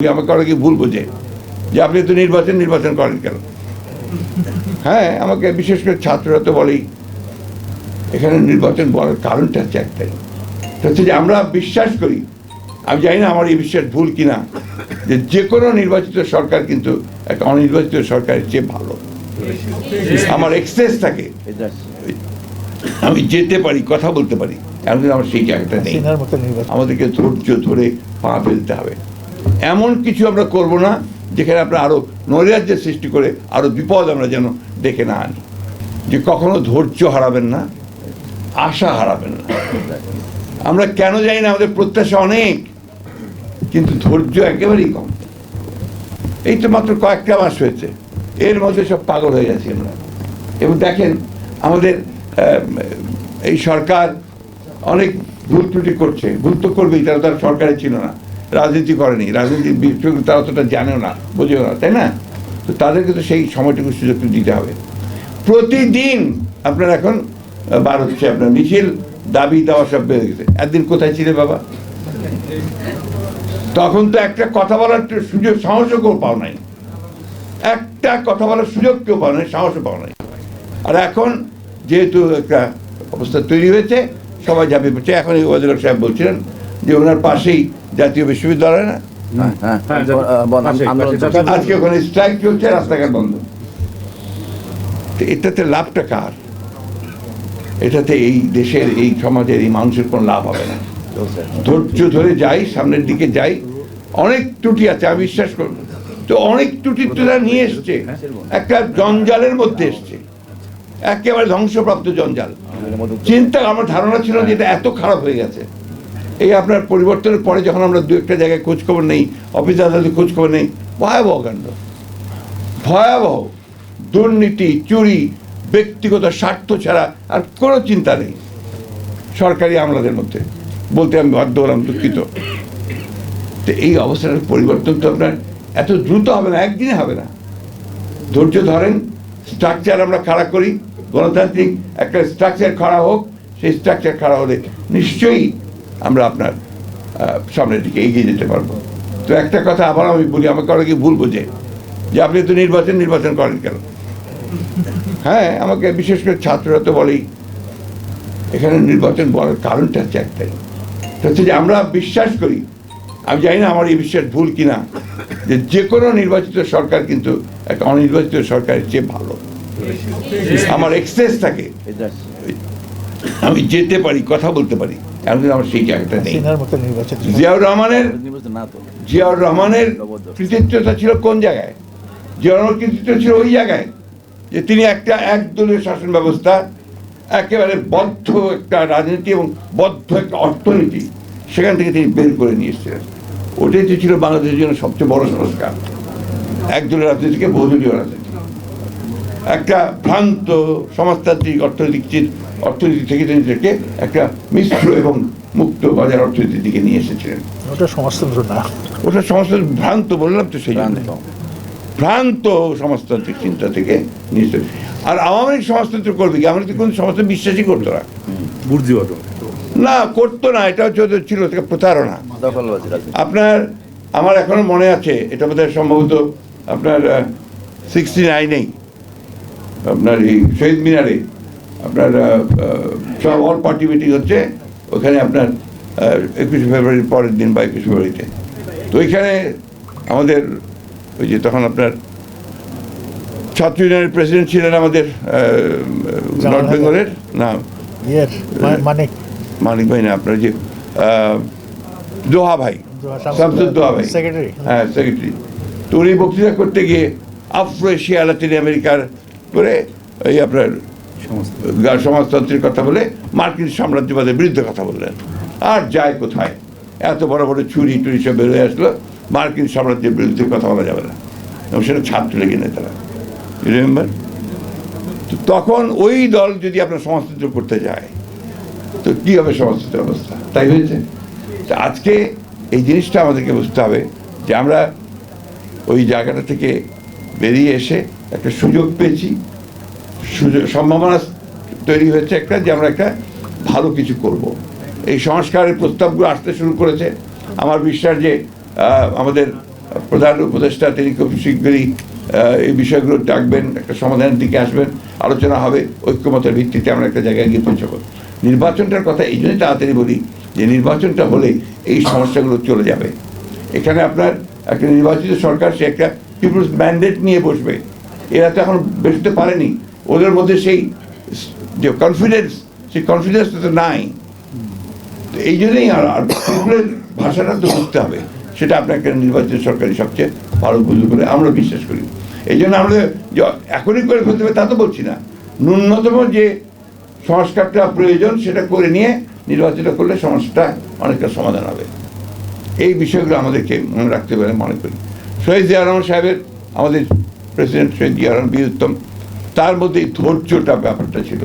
আমাকে অনেকে ভুল বোঝে? যে আপনি তো নির্বাচন নির্বাচন করেন কেন? হ্যাঁ আমাকে বিশেষ করে ছাত্ররা তো বলেই এখানে নির্বাচন বলার কারণটা হচ্ছে একটাই। হচ্ছে যে আমরা বিশ্বাস করি আমি জানি না আমার এই বিশ্বাস ভুল কিনা যে যে কোনো নির্বাচিত সরকার কিন্তু একটা অনির্বাচিত সরকারের চেয়ে ভালো। আমার এক্সেস থাকে। আমি যেতে পারি কথা বলতে পারি কিন্তু আমার সেই জায়গাটা নেই। আমাদেরকে ধৈর্য ধরে পা ফেলতে হবে। এমন কিছু আমরা করব না যেখানে আমরা আরও নৈরাজ্যের সৃষ্টি করে আরও বিপদ আমরা যেন ডেকে না আনি। যে কখনো ধৈর্য হারাবেন না, আশা হারাবেন না। আমরা কেন জানি না, আমাদের প্রত্যাশা অনেক, কিন্তু ধৈর্য একেবারেই কম। এই তো মাত্র কয়েকটা মাস হয়েছে, এর মধ্যে সব পাগল হয়ে গেছি আমরা। এবং দেখেন, আমাদের এই সরকার অনেক ভুল ত্রুটি করছে, ভুল তো করবেই, তারা তার সরকারে ছিল না। রাজনীতি করেনি। রাজনীতির বিষয় তারা অতটা জানেও না, বোঝেও না, তাই না? তো তাদেরকে তো সেই সময়টুকু সুযোগ দিতে হবে। প্রতিদিন আপনার এখন বার হচ্ছে আপনার মিছিল, দাবি দেওয়া সব বেড়ে গেছে। একদিন কোথায় ছিলে বাবা? তখন তো একটা কথা বলার সুযোগ, সাহসও কেউ পাও নাই। একটা কথা বলার সুযোগ কেউ পাও নাই, সাহসও পাও নাই। আর এখন যেহেতু একটা অবস্থা তৈরি হয়েছে, সবাই ঝাঁপিয়ে পড়ছে। এখন ওয়াজুল সাহেব বলছিলেন যে ওনার পাশেই জাতীয় বিশ্ববিদ্যালয় না। আজকে ওখানে স্ট্রাইক চলছে রাস্তাঘাট বন্ধ। এটাতে লাভটা কার? এটাতে এই দেশের এই সমাজের এই মানুষের কোনো লাভ হবে না। ধৈর্য ধরে যাই সামনের দিকে যাই। অনেক ত্রুটি আছে আমি বিশ্বাস করব তো অনেক ত্রুটি তারা নিয়ে এসছে। একটা জঞ্জালের মধ্যে এসছে। একেবারে ধ্বংসপ্রাপ্ত জঞ্জাল। চিন্তা আমার ধারণা ছিল যে এটা এত খারাপ হয়ে গেছে। এই আপনার পরিবর্তনের পরে যখন আমরা দু একটা জায়গায় খোঁজখবর নেই, অফিস আদালতে খোঁজখবর নেই, ভয়াবহ কাণ্ড। ভয়াবহ। দুর্নীতি, চুরি, ব্যক্তিগত স্বার্থ ছাড়া আর কোনো চিন্তা নেই। সরকারি আমলাদের মধ্যে। বলতে আমি বাধ্য হলাম, দুঃখিত। তো এই অবস্থার পরিবর্তন তো আপনার এত দ্রুত হবে না, একদিনে হবে না। ধৈর্য ধরেন স্ট্রাকচার আমরা খাড়া করি। গণতান্ত্রিক একটা স্ট্রাকচার খাড়া হোক, সেই স্ট্রাকচার খাড়া হলে নিশ্চয়ই আমরা আপনার সামনের দিকে এগিয়ে যেতে পারব। তো একটা কথা আবার আমি বলি, আমাকে অনেকে ভুল বোঝে যে আপনি তো নির্বাচন নির্বাচন করেন কেন? হ্যাঁ আমাকে বিশেষ করে ছাত্ররা তো বলেই, এখানে নির্বাচন বলার কারণটা হচ্ছে একটাই। হচ্ছে যে আমরা বিশ্বাস করি, আমি জানি না আমার এই বিশ্বাস ভুল কিনা, যে যে কোনো নির্বাচিত সরকার কিন্তু একটা অনির্বাচিত সরকারের চেয়ে ভালো। আমার এক্সেস থাকে। আমি যেতে পারি, কথা বলতে পারি। এখন কিন্তু আমার সেই জায়গাটা নেই। জিয়াউর রহমানের না তো জিয়াউর রহমানের কৃতিত্বতা ছিল কোন জায়গায়? জিয়াউর রহমানের কৃতিত্ব ছিল ওই জায়গায় যে তিনি একটা একদলীয় শাসন ব্যবস্থা একেবারে বদ্ধ একটা রাজনীতি এবং বদ্ধ একটা অর্থনীতি সেখান থেকে তিনি বের করে নিয়ে এসেছিলেন। ওটাই তো ছিল বাংলাদেশের জন্য সবচেয়ে বড় সংস্কার। একদলীয় রাজনীতিকে বহুদলীয় রাজনীতি। একটা ভ্রান্ত সমাজতান্ত্রিক অর্থনৈতিক অর্থনীতি থেকে তিনি থেকে একটা মিশ্র এবং মুক্ত বাজার অর্থনীতির দিকে নিয়ে এসেছিলেন। ওটা সমাজতন্ত্র না। ওটা সমাজতন্ত্র ভ্রান্ত বললাম তো সেই জন্য। ভ্রান্ত। সমাজতান্ত্রিক চিন্তা থেকে নিশ্চয় আর আওয়ামী লীগ সমাজতন্ত্র করবে কি? লীগ তো কোনো সমাজতন্ত্র বিশ্বাসই করতো না। বুর্জিওয়াদ না করতো না এটা হচ্ছে ওদের ছিল থেকে প্রতারণা। আপনার আমার এখনও মনে আছে এটা বোধহয় সম্ভবত আপনার সিক্সটি নাইনেই আপনার এই শহীদ মিনারে আপনার সব অল পার্টি মিটিং হচ্ছে ওখানে আপনার একুশে ফেব্রুয়ারির পরের দিন বা একুশে ফেব্রুয়ারিতে। তো ওইখানে আমাদের ওই যে তখন আপনার ছাত্র ইউনিয়নের প্রেসিডেন্ট ছিলেন আমাদের নর্থ। বেঙ্গলের না ইয়ের মা- মানে মানিক ভাই না আপনার যে দোহা ভাই দোহা শামসুদ দোহা ভাই। Secretary। হ্যাঁ সেক্রেটারি তো উনি বক্তৃতা করতে গিয়ে আফ্রো এশিয়া লাতিন আমেরিকার করে এই আপনার সমাজতন্ত্রের কথা বলে মার্কিন সাম্রাজ্যবাদের বিরুদ্ধে কথা বললেন। আর যায় কোথায়? এত বড় বড় চুরি টুরি সব বেরোয় আসলো মার্কিন সাম্রাজ্যের বিরুদ্ধে কথা বলা যাবে না। এবং সেটা ছাত্র লেগে নেতারা। রিমেম্বার তো তখন ওই দল যদি আপনার সমাজতন্ত্র করতে যায় তো কী হবে সমাজতন্ত্রের অবস্থা? তাই হয়েছে? তো আজকে এই জিনিসটা আমাদেরকে বুঝতে হবে যে আমরা ওই জায়গাটা থেকে বেরিয়ে এসে একটা সুযোগ পেয়েছি। সুযোগ, সম্ভাবনা তৈরি হয়েছে একটা যে আমরা একটা ভালো কিছু করব। এই সংস্কারের প্রস্তাবগুলো আসতে শুরু করেছে। আমার বিশ্বাস যে আমাদের প্রধান উপদেষ্টা তিনি খুব শীঘ্রই এই বিষয়গুলো ডাকবেন, একটা সমাধানের দিকে আসবেন। আলোচনা হবে, ঐক্যমতের ভিত্তিতে আমরা একটা জায়গায় গিয়ে পৌঁছাবো। নির্বাচনটার কথা এই জন্যই তাড়াতাড়ি বলি যে, নির্বাচনটা হলে এই সমস্যাগুলো চলে যাবে। এখানে আপনার একটা নির্বাচিত সরকার, সে একটা পিপুলস ম্যান্ডেট নিয়ে বসবে। এরা তো এখন বেরোতে পারেনি। ওদের মধ্যে সেই যে কনফিডেন্স সেই কনফিডেন্সটা তো নাই। এই জন্যই আর ভাষাটা তো বুঝতে হবে। সেটা আপনাকে নির্বাচিত সরকারি সবচেয়ে ভালো বুঝতে বলে আমরা বিশ্বাস করি। এই জন্য আমরা যে এখনই করে ফেলতে হবে তা তো বলছি না। ন্যূনতম যে সংস্কারটা প্রয়োজন সেটা করে নিয়ে নির্বাচিত করলে সমস্যাটা অনেকটা সমাধান হবে। এই বিষয়গুলো আমাদেরকে মনে রাখতে পারে মনে করি। শহীদ জিয়া রহমান সাহেবের আমাদের প্রেসিডেন্ট শহীদ জিয়া রহমান বীরুত্তম তার মধ্যে ধৈর্যটা ব্যাপারটা ছিল।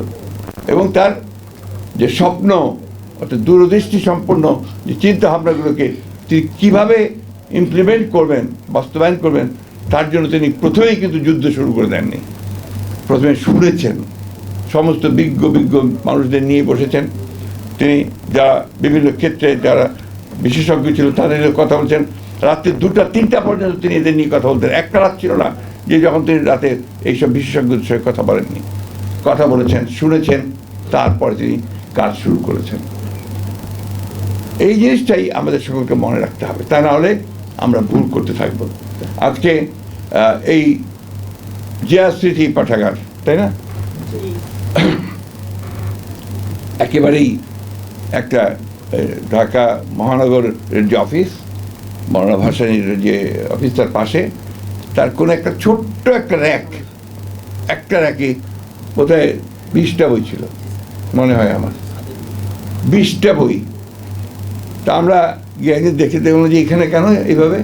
এবং তার যে স্বপ্ন, অর্থাৎ দূরদৃষ্টি সম্পন্ন যে চিন্তা ভাবনাগুলোকে তিনি কীভাবে ইমপ্লিমেন্ট করবেন, বাস্তবায়ন করবেন, তার জন্য তিনি প্রথমেই কিন্তু যুদ্ধ শুরু করে দেননি। প্রথমে শুনেছেন, সমস্ত বিজ্ঞ বিজ্ঞ মানুষদের নিয়ে বসেছেন। তিনি যারা বিভিন্ন ক্ষেত্রে যারা বিশেষজ্ঞ ছিল তাদের কথা বলছেন। রাত্রি দুটা, তিনটা পর্যন্ত তিনি এদের নিয়ে কথা বলতেন। একটা রাত ছিল না যে যখন তিনি রাতে এইসব বিশেষজ্ঞদের সঙ্গে কথা বলেননি। কথা বলেছেন, শুনেছেন, তারপরে তিনি কাজ শুরু করেছেন। এই জিনিসটাই আমাদের সকলকে মনে রাখতে হবে। তা না হলে আমরা ভুল করতে থাকব। আজকে এই জিয়া স্মৃতি পাঠাগার, তাই না? একেবারেই একটা ঢাকা মহানগরের যে অফিস মৌলানা ভাসানির যে অফিস তার পাশে তার কোনো একটা ছোট্ট একটা র্যাক, একটা র্যাকে বোধহয় বিশটা বই ছিল, মনে হয় আমার। বিশটা বই। তা আমরা গিয়ে দেখে দেখলাম যে, এখানে কেন এইভাবে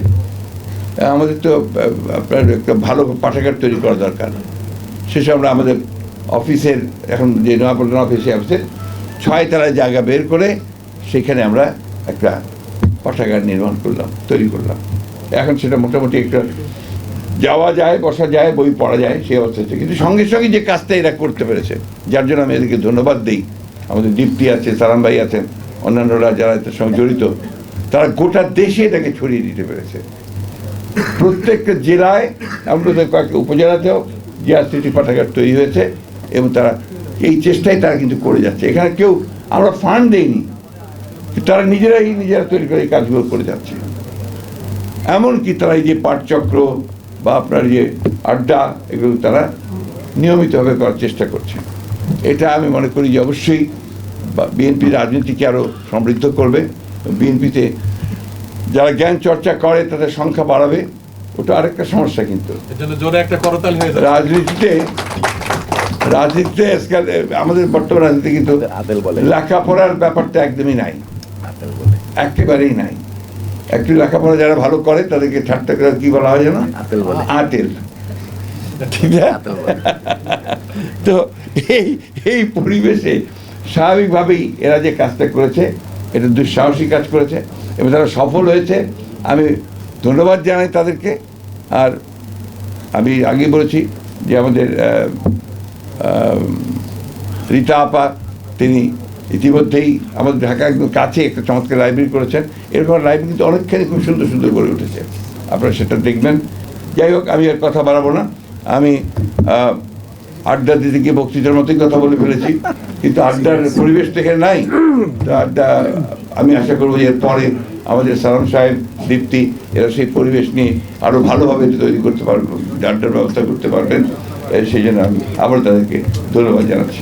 আমাদের তো আপনার একটা ভালো পাঠাগার তৈরি করা দরকার। শেষে আমরা আমাদের অফিসের, এখন যে নয়াপল্টন অফিসে অফিসের ছয় তলায় জায়গা বের করে সেখানে আমরা একটা পাঠাগার নির্মাণ করলাম, তৈরি করলাম। এখন সেটা মোটামুটি একটা যাওয়া যায়, বসা যায়, বই পড়া যায় সেই অবস্থা হচ্ছে। কিন্তু সঙ্গে সঙ্গে যে কাজটা এরা করতে পেরেছে, যার জন্য আমি এদেরকে ধন্যবাদ দিই। আমাদের দীপ্তি আছে সালাম ভাই আছেন, অন্যান্যরা যারা এটার সঙ্গে জড়িত, তারা গোটা দেশে এটাকে ছড়িয়ে দিতে পেরেছে। প্রত্যেকটা জেলায় এমনকি কয়েকটা উপজেলাতেও জিয়া স্মৃতি পাঠাগার তৈরি হয়েছে, এবং তারা এই চেষ্টাই তারা কিন্তু করে যাচ্ছে। এখানে কেউ আমরা ফান্ড দেইনি তারা নিজেরাই নিজেরা তৈরি করে এই কাজগুলো করে যাচ্ছে। এমনকি তারা এই যে পাঠচক্র বা আপনার যে আড্ডা এগুলো তারা নিয়মিতভাবে করার চেষ্টা করছে। এটা আমি মনে করি যে অবশ্যই বিএনপি রাজনীতিকে আরও সমৃদ্ধ করবে। বিএনপিতে যারা জ্ঞান চর্চা করে তাদের সংখ্যা বাড়াবে ওটা আরেকটা সমস্যা কিন্তু। এর জন্য জোরে একটা করতাল হয়ে যাবে। রাজনীতিতে রাজনীতিতে আজকাল আমাদের বর্তমান রাজনীতি কিন্তু লেখাপড়ার ব্যাপারটা একদমই নাই। একেবারেই নাই। একটু লেখাপড়া যারা ভালো করে তাদেরকে ঠাট্টা করে কি বলা হয় যেন আতেল আটেল ঠিক তো এই এই পরিবেশে স্বাভাবিকভাবেই এরা যে কাজটা করেছে এটা দুঃসাহসী কাজ করেছে এবং তারা সফল হয়েছে। আমি ধন্যবাদ জানাই তাদেরকে। আর আমি আগে বলেছি যে আমাদের রীতা আপা তিনি ইতিমধ্যেই আমাদের ঢাকা একদম কাছে একটা চমৎকার লাইব্রেরি করেছেন। এরকম লাইব্রেরি কিন্তু অনেকখানি খুব সুন্দর সুন্দর করে উঠেছে। আপনারা সেটা দেখবেন। যাই হোক, আমি আর কথা বাড়াবো না। আমি আড্ডা দিতে গিয়ে বক্তৃতার মতোই কথা বলে ফেলেছি। কিন্তু আড্ডার পরিবেশ এখানে নাই। তো আড্ডা, আমি আশা করব যে পরে আমাদের সালাম সাহেব, দীপ্তি, এরা সেই পরিবেশ নিয়ে আরও ভালোভাবে তৈরি করতে পারবেন আড্ডার ব্যবস্থা করতে পারবেন। সেই জন্য আমি আবার তাদেরকে ধন্যবাদ জানাচ্ছি।